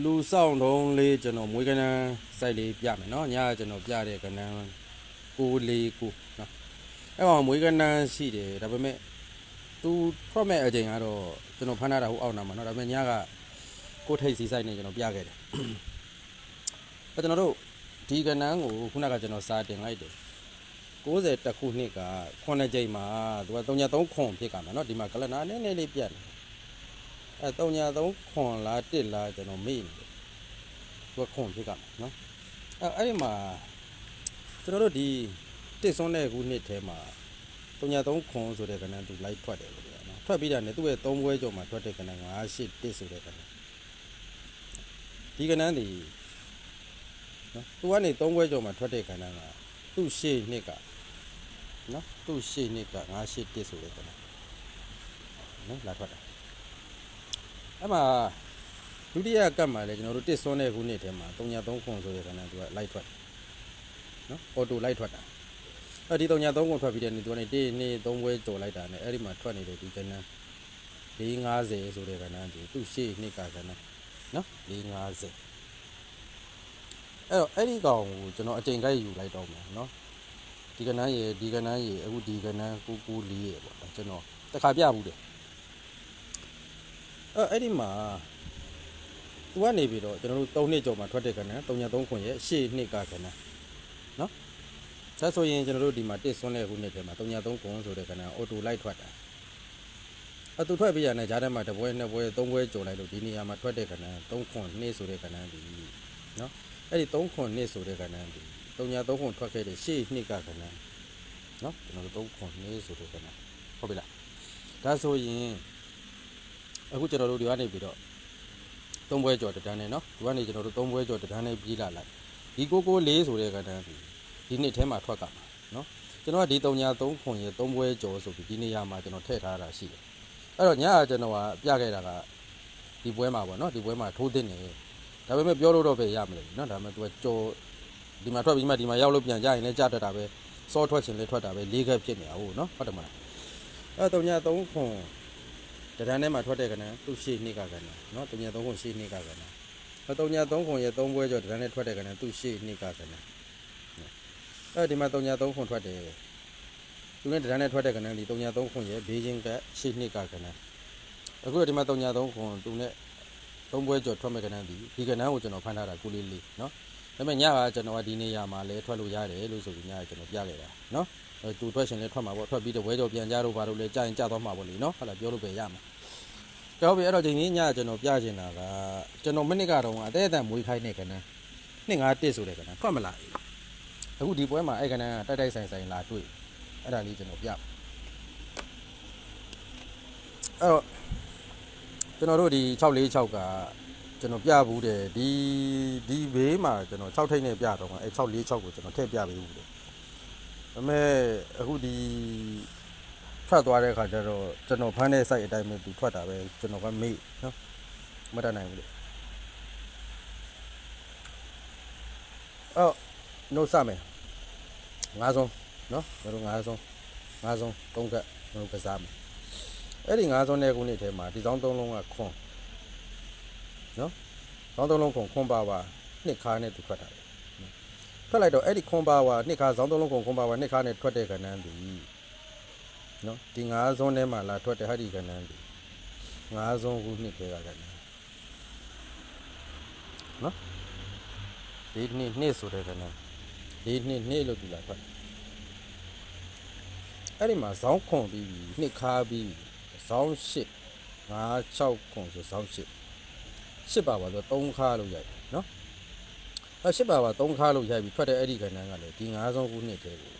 လူဆောင်တုံးလေးကျွန်တော်မွေးကနန်းစိုက်လေးပြမယ်နော်ညကကျွန်တော်ပြတဲ့ကနန်း6လေး9နော်အဲ့မှာမွေးကနန်းရှိတယ်ဒါပေမဲ့သူထွက်မဲ့အချိန်ကတော့ကျွန်တော်ဖမ်းထားတာဟိုအောက်နာမှာနော်ဒါပေမဲ့ညကကိုယ်ထိတ်စီဆိုင်နေကျွန်တော်ပြခဲ့တယ်အဲ့ကျွန်တော်တို့ဒီကနန်းကိုခုနကကျွန်တော်စာတင်လိုက်တယ်60တက်ခုနှစ်က9ကြိမ်မှာသူက303ခွန်ဖြစ်ကမှာနော်ဒီမှာကလနာနည်းနည်းလေးပြတ်တယ် အဲ303ခွန်လားတစ်လားကျွန်တော်မေ့နေတယ်သူကခွန်ဖြစ်ကမှာနော်အဲအဲ့ဒီမှာကျွန်တော်တို့ဒီတစ်စွန်းတဲ့ခုနှစ်ထဲမှာ303ခွန်ဆိုတဲ့ကနန်းသူလိုက်ထွက်တယ်လို့ပြောနော်ထွက်ပြီးတာနဲ့သူ့ရဲ့3ဘွဲကြော်မှာထွက်တဲ့ကနန်း98တစ်ဆိုတဲ့ကနန်းဒီကနန်းဒီနော်သူကနေ3ဘွဲကြော်မှာထွက်တဲ့ကနန်းကသူ့ရှေ့နှစ်ကနော်သူ့ရှေ့နှစ်က98တစ်ဆိုတဲ့ကနန်းနော်လာထွက်တာ အဲ့မှာဒုတိယကတ်မှာလည်းကျွန်တော်တို့တစ်စွန်းတဲ့ခုနှစ်ထဲမှာ303ခွန်ဆိုတဲ့ကနန်းသူကလိုက်ထွက်တယ်နော်အော်တိုလိုက်ထွက်တာအဲ့ဒီ303ကိုထွက်ပြီးတဲ့နေ့သူကနေ1 2 3ဘွဲကြော်လိုက်တာနဲ့အဲ့ဒီမှာထွက်နေတဲ့ဒီကဏ္ဍ450ဆိုတဲ့ကဏ္ဍဒီသူ့ရှေ့နှစ်ကကဏ္ဍနော်450အဲ့တော့အဲ့ဒီကောင်ကိုကျွန်တော်အချိန်ကိုက်ယူလိုက်တော့မယ်နော်ဒီကဏ္ဍရေဒီကဏ္ဍရေအခုဒီကဏ္ဍ994ရေပေါ့ကျွန်တော်တစ်ခါပြဘူးတယ် အဲ့အဲ့ဒီမှာသူကနေပြီးတော့ကျွန်တော်တို့3နှစ်ကျော်မှာထွက်တဲ့ကဏ္ဍ303ခွန်ရဲ့ရှေ့နှစ်ကကဏ္ဍဒါဆိုရင်ကျွန်တော်တို့ဒီမှာတစ်ဆွန်းတဲ့ခုနှစ်ထဲမှာ303ကွန်ဆိုတဲ့ကဏ္ဍအော်တိုလိုက်ထွက်တာအတူထွက်ပြရတဲ့ဂျားထဲမှာတစ်ပွဲနှစ်ပွဲသုံးပွဲကြော်လိုက်လို့ဒီနေရာမှာထွက်တဲ့ကဏ္ဍ3ခွန်2ဆိုတဲ့ကဏ္ဍဒီနော်အဲ့ဒီ3ခွန်2ဆိုတဲ့ကဏ္ဍဒီ303ခွန်ထွက်ခဲ့တဲ့ရှေ့နှစ်ကကဏ္ဍနော်ကျွန်တော်တို့3ခွန်2ဆိုတဲ့ကဏ္ဍဟုတ်ပြီလားဒါဆိုရင် အခုကျွန်တော်တို့ဒီကနေပြီးတော့သုံးပွဲကြော်တစ်တန်းနဲ့နော်ဒီကနေကျွန်တော်တို့သုံးပွဲကြော်တစ်တန်းနဲ့ပြေးလာလိုက်ဒီ994ဆိုတဲ့ကဏ္ဍဒီဒီနှစ်ထဲမှာထွက်ကမှာနော်ကျွန်တော်ကဒီ3ညာ3ခွန်ရေ3ပွဲကျော်ဆိုပြီးဒီနေရာမှာကျွန်တော်ထည့်ထားတာရှိတယ်အဲ့တော့ညကကျွန်တော်ကပြခဲ့တာကဒီပွဲမှာပေါ့နော်ဒီပွဲမှာထိုးတင်နေဒါပေမဲ့ပြောလို့တော့ပဲရမလို့နော်ဒါပေမဲ့ तू ကကြော်ဒီမှာထွက်ပြီးမှဒီမှာရောက်လို့ပြန်ကြရင်လည်းကြတတ်တာပဲစောထွက်ချင်လည်းထွက်တာပဲလေးခက်ဖြစ်နေတာဟုတ်နော်ဟုတ်တယ်မလားအဲ့3ညာ3ခွန် တဒန်းထဲမှာထွက်တဲ့ကဏ္ဍသူ့ရှေ့နှစ်ကကဏ္ဍနော်3ညာ3ခွန်ရှေ့နှစ်ကကဏ္ဍအဲ့3ညာ3ခွန်ရေ3ပွဲကျော်တဒန်းနဲ့ထွက်တဲ့ကဏ္ဍသူ့ရှေ့နှစ်ကကဏ္ဍအဲဒီမှာ303ခွန်ထွက်တယ်သူနဲ့တန်းနဲ့ထွက်တဲ့ကဏ္ဍဒီ303ခွန်ရဲ့ဘေးချင်းကရှေ့နှစ်ကကဏ္ဍအခုဒီမှာ303ခွန်သူနဲ့သုံးပွဲကျော်ထွက်မဲ့ကဏ္ဍဒီဒီကဏ္ဍကိုကျွန်တော်ဖမ်းထားတာကိုလေးလေးနော်ဒါပေမဲ့ညကကျွန်တော်ကဒီနေရာမှာလဲထွက်လို့ရတယ်လို့ဆိုပြီးညကကျွန်တော်ပြခဲ့တာနော်အဲ သူထွက်ရှင်လဲထွက်မှာပေါ့ထွက်ပြီးတော့ဝဲကျော်ပြန်ကြတော့ဘာလို့လဲကြာရင်ကြာတော့မှာပေါ့လေနော်ဟုတ်လားပြောလို့ပဲရမှာကြောက်ပြီအဲ့တော့ဒီနေ့ညကကျွန်တော်ပြချင်တာကကျွန်တော်မိနစ်ကတော့အသေးအတန်မွေးခိုင်းတဲ့ကဏ္ဍ251ဆိုတဲ့ကဏ္ဍထွက်မလားအခုဒီပွဲမှာအဲ့ကနန်းကတိုက်တိုက်ဆိုင်ဆိုင်လာတွေ့အဲ့ဒါလေးကျွန်တော်ပြအဲ့တော့ကျွန်တော်တို့ဒီ646ကကျွန်တော်ပြဘူးတယ်ဒီဒီဘေးမှာကျွန်တော်6ထိပ်နဲ့ပြတော့ကအဲ့646ကိုကျွန်တော်ထည့်ပြပေးဘူးတယ် ဒါပေမဲ့အခုဒီထွက်သွားတဲ့အခါကျတော့ကျွန်တော်ဖမ်းတဲ့ site အတိုင်းပဲသူထွက်တာပဲကျွန်တော်ကမေ့နော်မတတ်နိုင်ဘူးလေအော်နှုတ်စမယ်ငါးဆုံးနော်ကျွန်တော်ငါးဆုံးငါးဆုံးသုံးကတ်ကျွန်တော်ကစားမယ်အဲ့ဒီငါးဆုံးတဲ့ခုနှစ်ထဲမှာဒီဆောင်သုံးလုံးကခွန်နော်ဆောင်သုံးလုံးခွန်ခွန်ပါပါနှစ်ခါနဲ့သူထွက်တာလေ ထွက်လိုက်တော့အဲ့ဒီခွန်ပါပါနှစ်ခါဆောင်သုံးလုံးခွန်ခွန်ပါပါနှစ်ခါနဲ့ထွက်တဲ့ကဏ္ဍဒီနော်ဒီငါးဆုံးထဲမှာလာထွက်တဲ့ဟာဒီကဏ္ဍဒီငါးဆုံးခုနှစ်ထဲကကဏ္ဍနော်ဒီနှစ်နှစ်ဆိုတဲ့ကဏ္ဍဒီနှစ်နှစ်လို့သူလာထွက်အဲ့ဒီမှာဇောင်းခွန်ပြီးပြီနှစ်ခါပြီးပြီဇောင်းရှစ်၅6ခွန်ဆိုဇောင်းရှစ်ရှစ်ပါပါဆို3ခါလို့ရိုက်တယ်နော် အဲ့ရှစ်ပါပါ3ခါလို့ရိုက်ပြီးထွက်တဲ့အဲ့ဒီကဏ္ဍကလည်းဒီ9ဆုံးခုနှစ်ထဲကို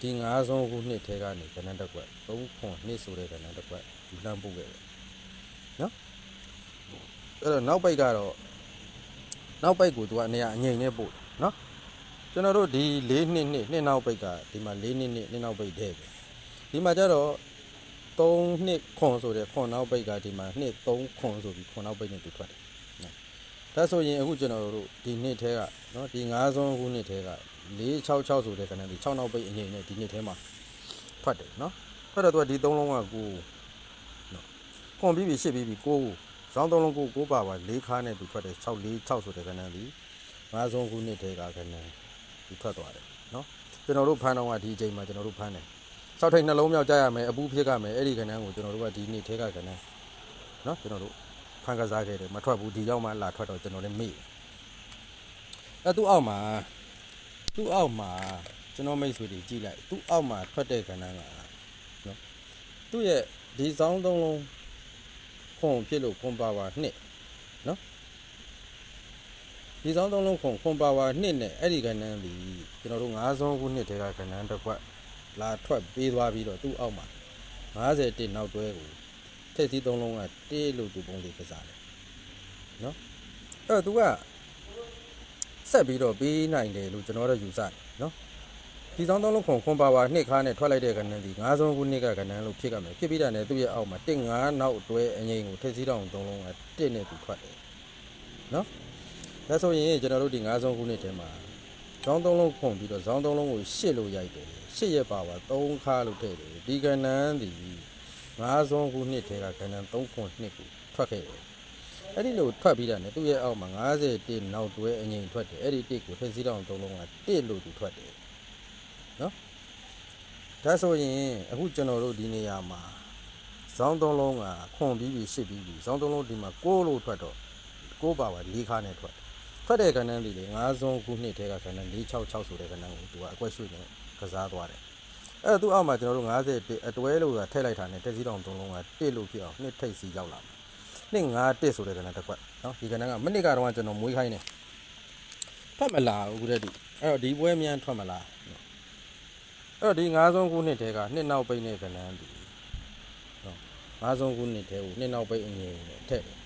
ဒီ9ဆုံးခုနှစ်ထဲကနေကဏ္ဍတစ်ခွက်3ခွန်နှစ်ဆိုတဲ့ကဏ္ဍတစ်ခွက်ဒီလမ်းပို့ခဲ့တယ်နော်အဲ့တော့နောက်ပိတ်ကတော့နောက်ပိတ်ကိုသူကနေရာအငိမ့်နဲ့ပို့တယ်နော်ကျွန်တော်တို့ဒီ၄နှစ်နှစ်နှစ်နောက်ပိတ်ကဒီမှာ၄နှစ်နှစ်နှစ်နောက်ပိတ်တဲ့ပဲဒီမှာကျတော့3နှစ်ခွန်ဆိုတဲ့ခွန်နောက်ပိတ်ကဒီမှာနှစ်3ခွန်ဆိုပြီးခွန်နောက်ပိတ်နဲ့တူထွက်တယ်နော် ဒါဆိုရင်အခုကျွန်တော်တို့ဒီနှစ်ထဲကနော်ဒီ9ဆုံးခုနှစ်ထဲက466ဆိုတဲ့ကဏ္ဍဒီ6နောက်ပိတ်အငိမ့်နဲ့ဒီနှစ်ထဲမှာထွက်တယ်နော်ထွက်တော့သူကဒီ3လုံးကကိုနော်ခွန်ပြီးပြီရှစ်ပြီးပြီကိုကိုဇောင်းသုံးလုံးကိုကိုပါပါ၄ခါနဲ့သူထွက်တယ်6 4 6ဆိုတဲ့ကဏ္ဍဒီငါးဆုံးခုနှစ်ထဲကကဏ္ဍဒီထွက်သွားတယ်နော်ကျွန်တော်တို့ဖမ်းတော့ကဒီအချိန်မှာကျွန်တော်တို့ဖမ်းတယ်6ထိပ်နှလုံးမြောက်ကြရမယ်အပူဖြစ်ကမယ်အဲ့ဒီကဏ္ဍကိုကျွန်တော်တို့ကဒီနေ့ထဲကကဏ္ဍနော်ကျွန်တော်တို့ ဖမ်းကစားခဲ့တယ်မထွက်ဘူးဒီရောက်မှလာထွက်တော့ကျွန်တော်လည်းမေ့အဲ့သူ့အောက်မှာသူ့အောက်မှာကျွန်တော်မိတ်ဆွေတွေကြည့်လိုက်သူ့အောက်မှာထွက်တဲ့ကဏ္ဍကနော်သူ့ရဲ့ဒီဇောင်းသုံးလုံးခွန်ဖြစ်လို့ခွန်ပါဝါ2နော်ဒီဆောင်သုံးလုံးခွန်ခွန်ပါဝါ2နဲ့အဲ့ဒီကဏ္ဍန်ဒီကျွန်တော်တို့9ဆုံးခုနှစ်တည်းကကဏ္ဍန်တစ်ခွက်လာထွက်ပေးသွားပြီးတော့သူ့အောက်မှာ50တင်နောက်တွဲကို ထက်စီသုံးလုံးကတေးလို့သူပုံလေးကစားတယ်နော်အဲ့တော့ तू ကဆက်ပြီးတော့ပေးနိုင်တယ်လို့ကျွန်တော်တို့ယူဆတယ်နော်ဒီဆောင်သုံးလုံးခွန်ခွန်ပါဝါ2ခါနဲ့ထွက်လိုက်တဲ့ကဏ္ဍန်ဒီ9ဆုံးခုနှစ်ကကဏ္ဍန်လို့ဖြစ်ကြမယ်ဖြစ်ပြီးတာနဲ့သူ့ရဲ့အောက်မှာ1 5နောက်တွဲအငိမ့်ကိုထက်စီတောင်သုံးလုံးက1နဲ့သူထွက်တယ်နော်ဒါဆိုရင်ကျွန်တော်တို့ဒီ9ဆုံးခုနှစ်ထဲမှာဇောင်းသုံးလုံးခွန်ပြီးတော့ဇောင်းသုံးလုံးကိုရှစ်လို့ရိုက်တယ်ရှစ်ရဲ့ပါဝါ3ခါလို့ထည့်တယ်ဒီကဏ္ဍန်ဒီ 9ဆုံးခုနှစ်ထဲကကဏ္ဍန်3ခွန်2ကိုထွက်ခဲ့တယ်အဲ့ဒီလိုထွက်ပြီးတာနဲ့သူ့ရဲ့အောက်မှာ50တင်နောက်တွဲအငိမ့်ထွက်တယ်အဲ့ဒီတစ်ကိုထက်စီတောင်သုံးလုံးက1လို့သူထွက်တယ်ဒါဆိုရင်အခုကျွန်တော်တို့ဒီနေရာမှာဇောင်းသုံးလုံးကခွန်ပြီးပြီးရှစ်ပြီးပြီးဇောင်းသုံးလုံးဒီမှာ6လို့ထွက်တော့6ပါပါ၄ခါနဲ့ထွက်ထွက်တဲ့ကဏ္ဍလေးလေ9စုံခုနှစ်ထဲကကဏ္ဍ466ဆိုတဲ့ကဏ္ဍကိုသူကအကွက်ရွှေ့နေကစားသွားတယ် အဲ့တော့သူ့အောက်မှာကျွန်တော်တို့50အတွဲလို့ကထည့်လိုက်တာနဲ့တက်စီတောင်သုံးလုံးက1လို့ဖြစ်အောင်နှစ်ထိပ်စီရောက်လာတယ်နှစ်9တက်ဆိုတဲ့ကဏ္ဍတစ်ခွက်နော်ဒီကဏ္ဍကမနစ်ကတော့ကျွန်တော်မွေးခိုင်းတယ်ထွက်မလာဘူးခုတည်းဒီအဲ့တော့ဒီပွဲမြန်ထွက်မလာနော်အဲ့တော့ဒီ၅ဆုံးခုနှစ်တဲကနှစ်နောက်ပိတ်နဲ့ကဏ္ဍဒီနော်၅ဆုံးခုနှစ်တဲကိုနှစ်နောက်ပိတ်အငြိမ်နဲ့ထည့်တယ်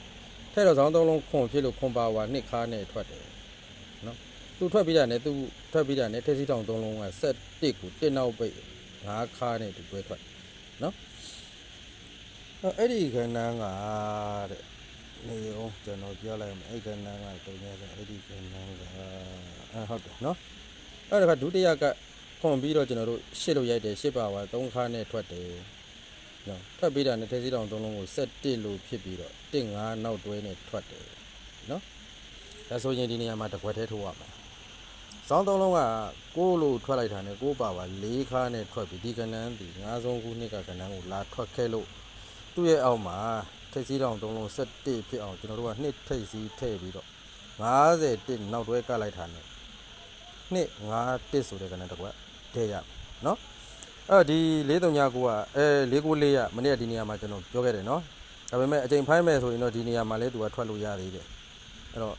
ထည့်တော့ဇောင်းသုံးလုံးခွန်ဖြစ်လို့ခွန်ပါဝါနှစ်ခါနဲ့ထွက်တယ်နော်သူထွက်ပြီးတာနဲ့သူထွက်ပြီးတာနဲ့ထက်စီတောင်သုံးလုံးကဆက်တစ်ကိုတစ်နောက်ပိတ် ငါးခါနဲ့သူတွဲထွက်နော်အဲ့အဲ့ဒီကဏ္ဍကတဲ့နေအောင်ကျွန်တော်ပြောလိုက်မယ်အဲ့ကဏ္ဍကတုံးရဆိုအဲ့ဒီကဏ္ဍကအဲဟုတ်တယ်နော်အဲ့ဒါကဒုတိယကခွန်ပြီးတော့ကျွန်တော်တို့ရှစ်လို့ရိုက်တယ်ရှစ်ပါဝါသုံးခါနဲ့ထွက်တယ်နော်ထွက်ပြီးတာနဲ့ထဲစီတောင်သုံးလုံးကိုဆက်တစ်လို့ဖြစ်ပြီးတော့တစ်ငါးနောက်တွဲနဲ့ထွက်တယ်နော်ဒါဆိုရင်ဒီနေရာမှာတစ်ခွက်ထဲထိုးရမ ယ်စောင်းသုံးလုံးကကိုးလို့ထွက်လိုက်တာနဲ့ကိုးပါဝါ၄ခါနဲ့ထွက်ပြီးဒီကဏ္ဍန်ဒီငါးဆုံးခုနှစ်ကကဏ္ဍန်ကိုလာထွက်ခဲ့လို့သူ့ရဲ့အောက်မှာထိပ်စီးတောင်သုံးလုံးဆက်တစ်ဖြစ်အောင်ကျွန်တော်တို့ကနှစ်ထိပ်စီးထည့်ပြီးတော့50တစ်နောက်တွဲကလိုက်တာနဲ့နှစ်5တစ်ဆိုတဲ့ကဏ္ဍတစ်ခွက်တဲ့ရနော်အဲ့ဒီ439ကိုကအဲ494ရမနေ့ကဒီနေရာမှာကျွန်တော်ပြောခဲ့တယ်နော်ဒါပေမဲ့အချိန်ဖိုင်းမဲ့ဆိုရင်တော့ဒီနေရာမှာလဲသူကထွက်လို့ရသေးတယ်အဲ့တော့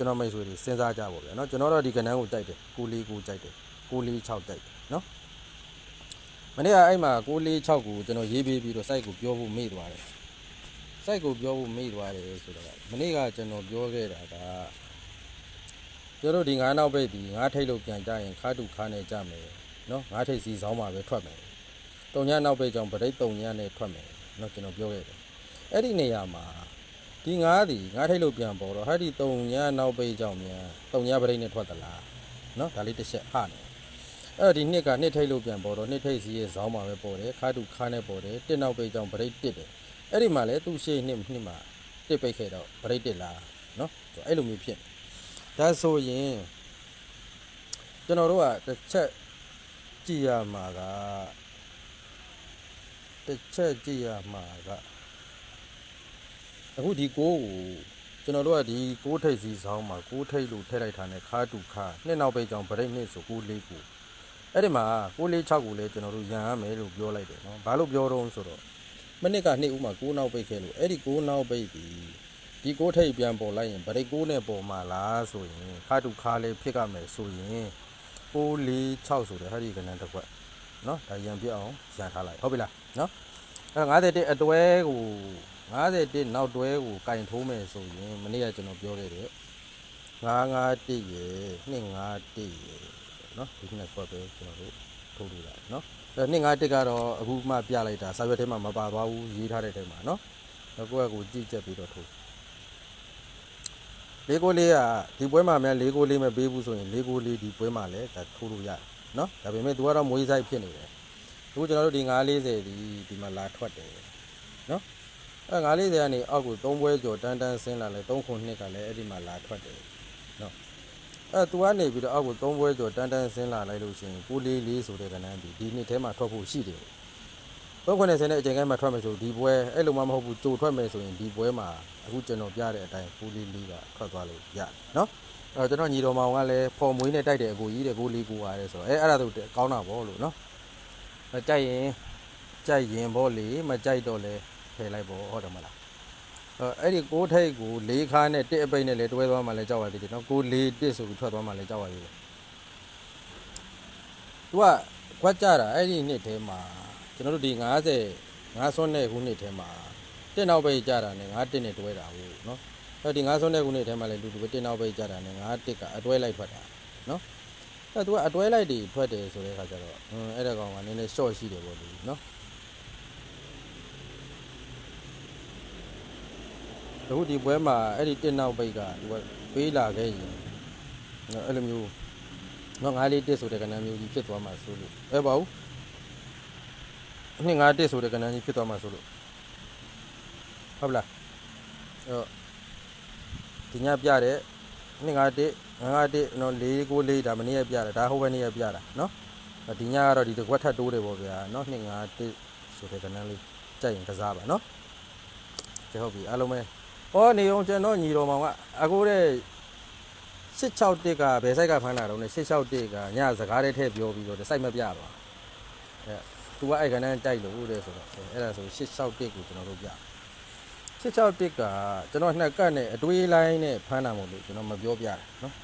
ကျွန်တော်မိတ်ဆွေတွေစဉ်းစားကြပါဗျာနော်ကျွန်တော်တော့ဒီကဏ္ဍကိုကြိုက်တယ်949ကြိုက်တယ်946ကြိုက်တယ်နော်မနေ့ကအဲ့မှာ946ကိုကျွန်တော်ရေးပေးပြီးတော့ site ကိုပြောဖို့မေ့သွားတယ် site ကိုပြောဖို့မေ့သွားတယ်ဆိုတော့မနေ့ကကျွန်တော်ပြောခဲ့တာကကျွန်တော်တို့ဒီငါးနောက်ပိတ်ဒီငါးထိတ်လို့ပြန်ကြရင်ခါတူခါနဲ့ကြမယ်နော်ငါးထိပ်စီဆောင်းမှာပဲထွက်မယ်တုံညနောက်ပိတ်ကြောင့်ဗရိတ်တုံညနဲ့ထွက်မယ်နော်ကျွန်တော်ပြောခဲ့တယ်အဲ့ဒီနေရာမှာ ဒီငါးဒီငါးထိပ်လို့ပြန်ပေါ်တော့ဟာဒီတုံညနောက်ပိတ်ကြောင့်မြန်တုံညဗရိတ်နဲ့ထွက်သလားနော်ဒါလေးတစ်ချက်ဟာနေအဲ့တော့ဒီနှစ်ကနှစ်ထိပ်လို့ပြန်ပေါ်တော့နှစ်ထိပ်စီရဲ့ဆောင်းမှာပဲပေါ်တယ်ခါတူခါနဲ့ပေါ်တယ်တစ်နောက်ပိတ်ကြောင့်ဗရိတ်တစ်တယ်အဲ့ဒီမှာလဲသူ့ရှေ့နှစ်နှစ်မှာတစ်ပိတ်ခဲ့တော့ဗရိတ်တစ်လားနော်အဲ့လိုမျိုးဖြစ်ဒါဆိုရင်ကျွန်တော်တို့ကတစ်ချက်ကြည့်ရမှာကတစ်ချက်ကြည့်ရမှာက အခုဒီကိုကိုကျွန်တော်တို့ကဒီကိုထိပ်စီဆောင်မှာကိုထိပ်လို့ထည့်လိုက်တာနဲ့ခါတူခါနှစ်နောက်ပဲကြောင်ဗရိတ်နှစ်ဆိုကိုလေးကိုအဲ့ဒီမှာကိုလေး6ကိုလည်းကျွန်တော်တို့ရန်ရမယ်လို့ပြောလိုက်တယ်နော်ဘာလို့ပြောတော့ဆိုတော့မနစ်ကနှစ်ဦးမှာကိုနောက်ပိတ်ခဲ့လို့အဲ့ဒီကိုနောက်ပိတ်ပြီးဒီကိုထိပ်ပြန်ပေါ်လိုက်ရင်ဗရိတ်ကိုနဲ့ပေါ်မှာလားဆိုရင်ခါတူခါလေးဖြစ်ကမယ်ဆိုရင်ကိုလေး6ဆိုတဲ့ဟာဒီကဏ္ဍတစ်ခွက်နော်ဒါရန်ပြအောင်ရန်ထားလိုက်ဟုတ်ပြီလားနော်အဲ့51အတွဲကို 51နောက်တွဲကိုကင်ထိုးမယ်ဆိုရင်မနေ့ကကျွန်တော်ပြောခဲ့တယ်951ရယ်251ရယ်เนาะဒီနှစ်ခွက်ပဲကျွန်တော်တို့ထိုးလို့ရတယ်เนาะအဲ251ကတော့အခုမှပြလိုက်တာစာရွက်ထဲမှာမပါသွားဘူးရေးထားတဲ့ထဲမှာเนาะတော့ကိုယ့်အကူကြည့်ချက်ပြီးတော့ထိုးလေးကိုလေးကဒီပွဲမှာမြန်လေးကိုလေးမပေးဘူးဆိုရင်လေးကိုလေးဒီပွဲမှာလည်းဒါထိုးလို့ရတယ်နော်ဒါပေမဲ့ तू ကတော့မွေးဆိုင်ဖြစ်နေတယ်အခုကျွန်တော်တို့ဒီ940ဒီဒီမှာလာထွက်တယ်နော် အဲငါ လေးတွေကနေအောက်ကို၃ပွဲကျော်တန်းတန်းဆင်းလာလဲ၃ခုနှစ်ကလည်းအဲ့ဒီမှာလာထွက်တယ်နော်အဲသူကနေပြီးတော့အောက်ကို၃ပွဲကျော်တန်းတန်းဆင်းလာလိုက်လို့ရှိရင်ကိုလေးလေးဆိုတဲ့ကဏ္ဍဒီဒီနှစ်ထဲမှာထွက်ဖို့ရှိတယ်၃ခုနဲ့ဆင်းတဲ့အချိန်ကမှထွက်မယ်ဆိုဒီပွဲအဲ့လိုမှမဟုတ်ဘူးကြိုထွက်မယ်ဆိုရင်ဒီပွဲမှာအခုကျွန်တော်ပြတဲ့အတိုင်းကိုလေးလေးကထွက်သွားလို့ရတယ်နော်အဲကျွန်တော်ညီတော်မောင်ကလည်းဖော်မွေးနဲ့တိုက်တဲ့အကိုကြီးတဲ့ကိုလေးကိုရတယ်ဆိုတော့အဲအဲ့ဒါဆိုကောင်းတာပေါ့လို့နော်အဲကြိုက်ရင်ကြိုက်ရင်ပေါ့လေမကြိုက်တော့လဲဖ ယ်လိုက်ပေါ့ဟုတ်တယ်မလားအဲ့ဒီကိုးထိတ်ကို၄ခါနဲ့တစ်အပိတ်နဲ့လည်းတွဲသွားမှလည်းကြောက်ရသေးတယ်နော်ကို၄တစ်ဆိုပြီးထွက်သွားမှလည်းကြောက်ရသေးတယ်သူကခွက်ကြတာအဲ့ဒီနှစ်ထဲမှာကျွန်တော်တို့ဒီ90ငါးစွန်းတဲ့ခုနှစ်ထဲမှာတစ်နောက်ပိတ်ကြတာနဲ့ငါးတစ်နဲ့တွဲတာဟုတ်နော်အဲ့ဒီငါးစွန်းတဲ့ခုနှစ်ထဲမှာလည်းလူတူပဲတစ်နောက်ပိတ်ကြတာနဲ့ငါးတစ်ကအတွဲလိုက်ထွက်တာနော်အဲ့သူကအတွဲလိုက်တွေထွက်တယ်ဆိုတဲ့အခါကျတော့ဟွန်းအဲ့ဒါကောင်ကနည်းနည်း short ရှိတယ်ပေါ့လေနော် အခုဒီပွဲမှာအဲ့ဒီတစ်နောက်ပိတ်ကသူကပေးလာခဲ့ရင်နော်အဲ့လိုမျိုးနော်ငါးလေးတစ်ဆိုတဲ့ကဏ္ဍမျိုးကြီးဖြစ်သွားမှာဆိုလို့အဲပါဘူးအနှစ်ငါးတစ်ဆိုတဲ့ကဏ္ဍကြီးဖြစ်သွားမှာဆိုလို့ဟုတ်လားအဲ့တော့ဒီညပြတဲ့နှစ်ငါးတစ်ငါးငါးတစ်နော်လေးကိုလေးဒါမနေ့ကပြတာဒါဟိုဘက်နေ့ကပြတာနော်အဲ့ဒီညကတော့ဒီတစ်ခွက်ထပ်တိုးတယ်ပေါ့ဗျာနော်နှစ်ငါးတစ်ဆိုတဲ့ကဏ္ဍလေးကြိုက်ရင်ကစားပါနော်ကဲဟုတ်ပြီအားလုံးပဲ ဟောနေအောင်ကျွန်တော်ညီတော်မောင်ကအခုတဲ့661ကဘယ်ဆိုင်ကဖမ်းလာတော့လဲ661ကညစကားတဲ့ထည့်ပြောပြီးတော့စိုက်မပြပါအဲသူကအဲ့ကနန်းတိုက်လို့တဲ့ဆိုတော့အဲ့ဒါဆို661ကိုကျွန်တော်တို့ပြ661ကကျွန်တော်နှစ်ကတ်နဲ့အတွေးလိုင်းနဲ့ဖမ်းတာမို့လို့ကျွန်တော်မပြောပြတာနော်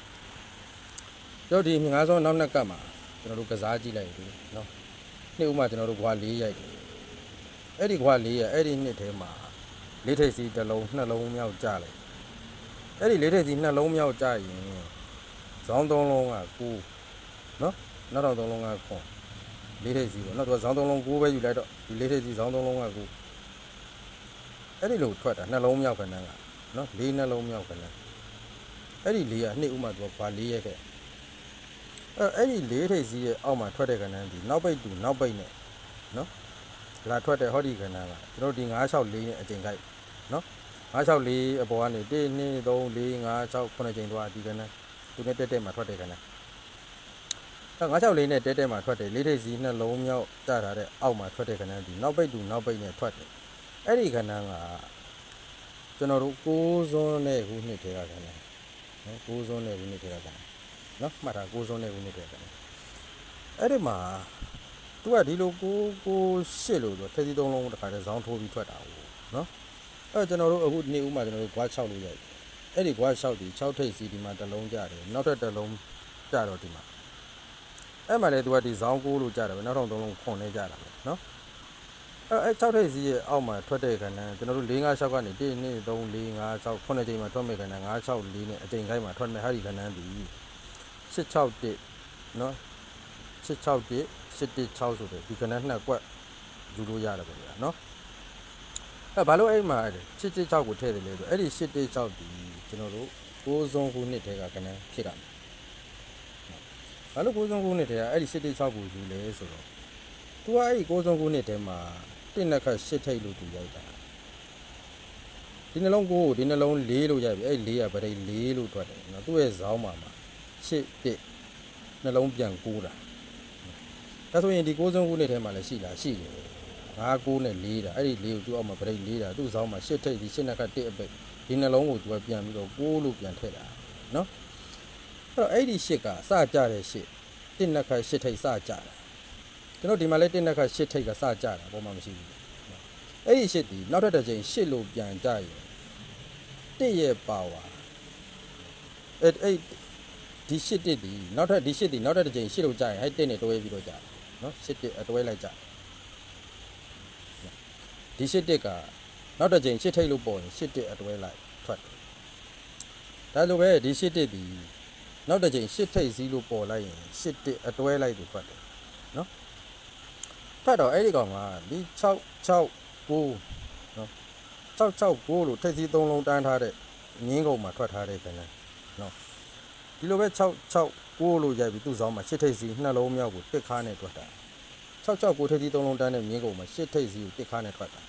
ကြောက်ဒီငါးစောနောက်နှစ်ကတ်မှာကျွန်တော်တို့ကစားကြည့်လိုက်ပြီနော်နေ့ဥမှာကျွန်တော်တို့ခွာ၄ရိုက်တယ်အဲ့ဒီခွာ၄ရအဲ့ဒီနှစ်ထဲမှာ လေးထိပ်စီတစ်လုံးနှလုံးမြောက်ကြလိုက်အဲ့ဒီလေးထိပ်စီနှလုံးမြောက်ကြရင်ဇောင်းသုံးလုံးက9နော်နောက်တော့သုံးလုံးကခွန်လေးထိပ်စီပေါ့နော်သူကဇောင်းသုံးလုံး9ပဲယူလိုက်တော့ဒီလေးထိပ်စီဇောင်းသုံးလုံးက9အဲ့ဒီလိုထွက်တာနှလုံးမြောက်ခဏကနော်လေးနှလုံးမြောက်ခဏအဲ့ဒီလေးကနှစ်ဥမှသူကဘာလေးရက်ခဲ့အဲ့အဲ့ဒီလေးထိပ်စီရဲ့အောက်မှာထွက်တဲ့ခဏဒီနောက်ပိတ်တူနောက်ပိတ်နဲ့နော်လာထွက်တဲ့ဟောဒီခဏကကျွန်တော်ဒီ964နဲ့အချိန်ခိုက် နော်964အပေါ်ကနေ1 2 3 4 5 6 9ချိန်သွားဒီကနေ့သူနဲ့တက်တက်မှာထွက်တယ်ကနေ့အဲ964နဲ့တက်တက်မှာထွက်တယ်လေးထိပ်စီနှလုံးမြောက်တထားတဲ့အောက်မှာထွက်တဲ့ကနေ့ဒီနောက်ပိတ်တူနောက်ပိတ်နဲ့ထွက်တယ်အဲ့ဒီကနေ့ကကျွန်တော်တို့6စွန်းနဲ့ခုနှစ်ထဲကကနေ့နော်6စွန်းနဲ့ခုနှစ်ထဲကကနေ့နော်မှတ်ထား6စွန်းနဲ့ခုနှစ်ထဲကကနေ့အဲ့ဒီမှာသူကဒီလို6 6 8လို့ဆိုထက်စီ3လုံးတစ်ခါတည်းဇောင်းထိုးပြီးထွက်တာဟုတ်နော် အဲ့တော့ကျွန်တော်တို့အခုဒီနေ့ဥမာကျွန်တော်တို့ guard 6လို့ရိုက်အဲ့ဒီ guard 6ဒီ6ထိပ်စီဒီမှာတစ်လုံးကြတယ်နောက်ထပ်တစ်လုံးကြတော့ဒီမှာအဲ့မှာလေသူကဒီဇောင်း6လို့ကြတယ်ပဲနောက်ထပ်သုံးလုံးခွန်လဲကြတာပဲနော်အဲ့အဲ့6ထိပ်စီရဲ့အောက်မှာထွက်တဲ့ခဏကျွန်တော်တို့4 5 6ကနေ1 2 3 4 5 6 9ချိန်မှာထွက်မဲ့ခဏ5 6 4နဲ့အချိန်ခိုင်းမှာထွက်မဲ့ဟာဒီခဏဒီ661နော်661 716ဆိုတဲ့ဒီခဏနှစ်ကွက်ယူလို့ရတယ်ပဲဗျာနော် အဲဘာလို့အဲ့မှာ816ကိုထည့်တယ်လဲဆိုအဲ့ဒီ816ဒီကျွန်တော်တို့6စုံခုနှစ်ထဲကကနန်းဖြစ်တာဘာလို့6စုံခုနှစ်ထဲကအဲ့ဒီ816ကိုယူလဲဆိုတော့သူကအဲ့ဒီ6စုံခုနှစ်ထဲမှာတစ်နှစ်ခတ်8ထိပ်လို့သူရိုက်တာဒီနှလုံးကိုဒီနှလုံး4လို့ရိုက်ပြီအဲ့ဒီ4ကဗရိတ်4လို့ထွက်တယ်နော်သူ့ရဲ့ဇောင်းမှာမှာ8တစ်နှလုံးပြန်9တာဒါဆိုရင်ဒီ6စုံခုနှစ်ထဲမှာလည်းရှိလားရှိတယ် ငါးကိုးနဲ့လေးတာအဲ့ဒီလေးကိုသူ့အောက်မှာဗရိတ်လေးတာသူ့ဆောင်းမှာရှစ်ထိပ်ဒီရှစ်နှစ်ခတ်တစ်အပိတ်ဒီနှလုံးကိုသူကပြန်ပြီးတော့ကိုးလို့ပြန်ထည့်တာနော်အဲ့တော့အဲ့ဒီရှစ်ကစကြတဲ့ရှစ်တစ်နှစ်ခတ်ရှစ်ထိပ်စကြတာကျွန်တော်ဒီမှာလဲတစ်နှစ်ခတ်ရှစ်ထိပ်ကစကြတာဘာမှမရှိဘူးနော်အဲ့ဒီရှစ်ဒီနောက်ထပ်တစ်ချိန်ရှစ်လို့ပြန်ကြရင်တစ်ရဲ့ပါဝါအဲ့အဲ့ဒီရှစ်တစ်ဒီနောက်ထပ်ဒီရှစ်ဒီနောက်ထပ်တစ်ချိန်ရှစ်လို့ကြရင်အဲ့တစ်နဲ့တွဲပြီးတော့ကြတာနော်ရှစ်တစ်အတွဲလိုက်ကြ ဒီရှစ်တစ်ကနောက်တစ်ချိန်ရှစ်ထိတ်လို့ပေါ်ရင်ရှစ်တစ်အတွဲလိုက်ထွက်တယ်ဒါလိုပဲဒီရှစ်တစ်ဒီနောက်တစ်ချိန်ရှစ်ထိတ်စည်းလို့ပေါ်လိုက်ရင်ရှစ်တစ်အတွဲလိုက်ပြီးထွက်တယ်နော်ထွက်တော့အဲ့ဒီကောင်ကဒီ6 6 9နော်6 6 9လို့ထိတ်စည်း၃လုံးတန်းထားတဲ့ငင်းကုန်မှာထွက်ထားတဲ့ခဏနော်ဒီလိုပဲ6 6 9လို့ရိုက်ပြီးသူ့ဆောင်မှာရှစ်ထိတ်စည်းနှလုံးမြောက်ကိုတစ်ခါနဲ့ထွက်တာ 6 6 9ထိတ်စည်း၃လုံးတန်းတဲ့ငင်းကုန်မှာရှစ်ထိတ်စည်းကိုတစ်ခါနဲ့ထွက်တာ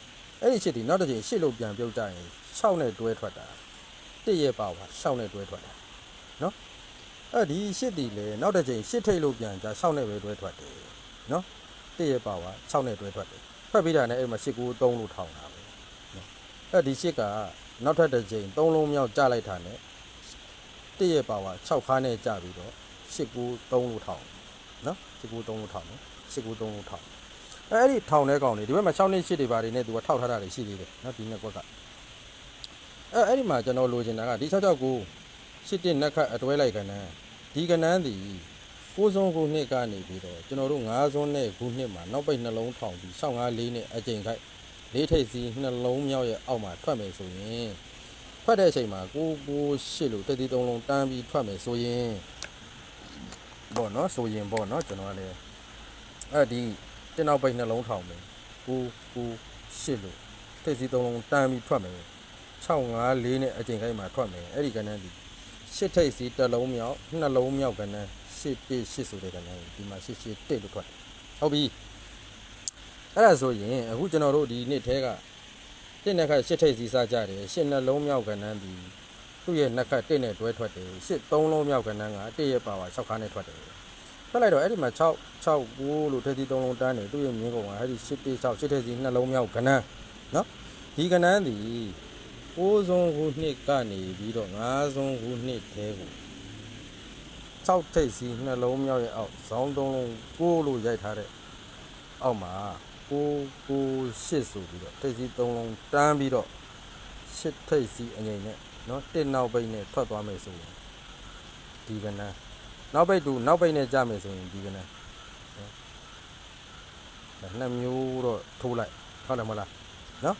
အဲ့ဒီရှစ်ဒီနောက်တစ်ချိန်ရှစ်လို့ပြန်ပြုတ်ကြရင်6နဲ့တွဲထွက်တာတစ်ရဲ့ပါပါ6နဲ့တွဲထွက်တာနော်အဲ့ဒီရှစ်ဒီလေနောက်တစ်ချိန်ရှစ်ထိတ်လို့ပြန်ကြ6နဲ့ပဲတွဲထွက်တယ်နော်တစ်ရဲ့ပါပါ6နဲ့တွဲထွက်တယ်ထွက်ပြီးတာနဲ့အဲ့မှာရှစ်ကို3လို့ထောင်တာပဲနော်အဲ့ဒီရှစ်ကနောက်ထပ်တစ်ချိန်3လုံးမြောက်ကြလိုက်တာနဲ့တစ်ရဲ့ပါပါ6ခါနဲ့ကြပြီးတော့ရှစ်ကို3လို့ထောင် 193လို့ထောက်နော်193လို့ထောက်အဲ့ဒီထောင်တဲ့ကောင်တွေဒီဘက်မှာ6နှစ်8တွေပါတွေနဲ့သူကထောက်ထားတာတွေရှိသေးတယ်နော်ဒီနှစ်ကွက်ကအဲ့အဲ့ဒီမှာကျွန်တော်လိုချင်တာကဒီ669 81နက်ခတ်အတွဲလိုက်ကဏ္ဍဒီကဏ္ဍဒီကိုစုံကိုနှစ်ကနေပြီးတော့ကျွန်တော်တို့9စုံနဲ့ခုနှစ်မှာနောက်ပိတ်နှလုံးထောင်ပြီး654နဲ့အကြိမ်ခိုက်လေးထိပ်စီနှလုံးမြောက်ရဲ့အောက်မှာထွက်မယ်ဆိုရင်ထွက်တဲ့အချိန်မှာ9 9 8လို့33လုံးတန်းပြီးထွက်မယ်ဆိုရင် ပေါ့နော်ဆိုရင်ပေါ့နော်ကျွန်တော်ကလည်းအဲ့ဒီတင်နောက်ပိတ်နှလုံးထောင်မယ်ကိုကိုရှစ်လို့ထိပ်စီသုံးလုံးတန်းပြီးထွက်မယ်654နဲ့အချိန်ခိုင်းမှာထွက်မယ်အဲ့ဒီကဏ္ဍဒီရှစ်ထိပ်စီတစ်လုံးမြောက်နှလုံးမြောက်ကဏ္ဍရှစ်ပြည့်ရှစ်ဆိုတဲ့ကဏ္ဍဒီမှာရှစ်ရှစ်တစ်လို့ထွက်တယ်ဟုတ်ပြီအဲ့ဒါဆိုရင်အခုကျွန်တော်တို့ဒီနေ့ထဲကတစ်နှစ်ခတ်ရှစ်ထိပ်စီစားကြတယ်ရှစ်နှလုံးမြောက်ကဏ္ဍဒီ သူ့ရဲ့နှစ်ခတ်တစ်နဲ့တွဲထွက်တယ်ရှစ်သုံးလုံးမြောက်ကဏ္ဍကတစ်ရဲ့ပါဝါ6ခါနဲ့ထွက်တယ်ထွက်လိုက်တော့အဲ့ဒီမှာ6 6 9လို့ထက်စီ3လုံးတန်းနေသူ့ရဲ့မြင်းကုန်ကအဲ့ဒီ8 6 6ထက်စီနှလုံးမြောက်ကနန်းနော်ဒီကနန်းဒီ6စုံခုနှစ်ကနေပြီးတော့5စုံခုနှစ်ထဲကို6ထက်စီနှလုံးမြောက်ရဲ့အောက်ဇောင်း3လုံး6လို့ရိုက်ထားတဲ့အောက်မှာ6 9 8ဆိုပြီးတော့ထက်စီ3လုံးတန်းပြီးတော့8ထက်စီအငိမ့်နဲ့ နော်တစ်နောက်ပိတ်နဲ့ထွက်သွားမယ်ဆိုရင်ဒီကနန်းနောက်ပိတ်တူနောက်ပိတ်နဲ့ကြမယ်ဆိုရင်ဒီကနေ့နော်နှစ်မျိုးတော့ထိုးလိုက်ဟုတ်တယ်မဟုတ်လားနော်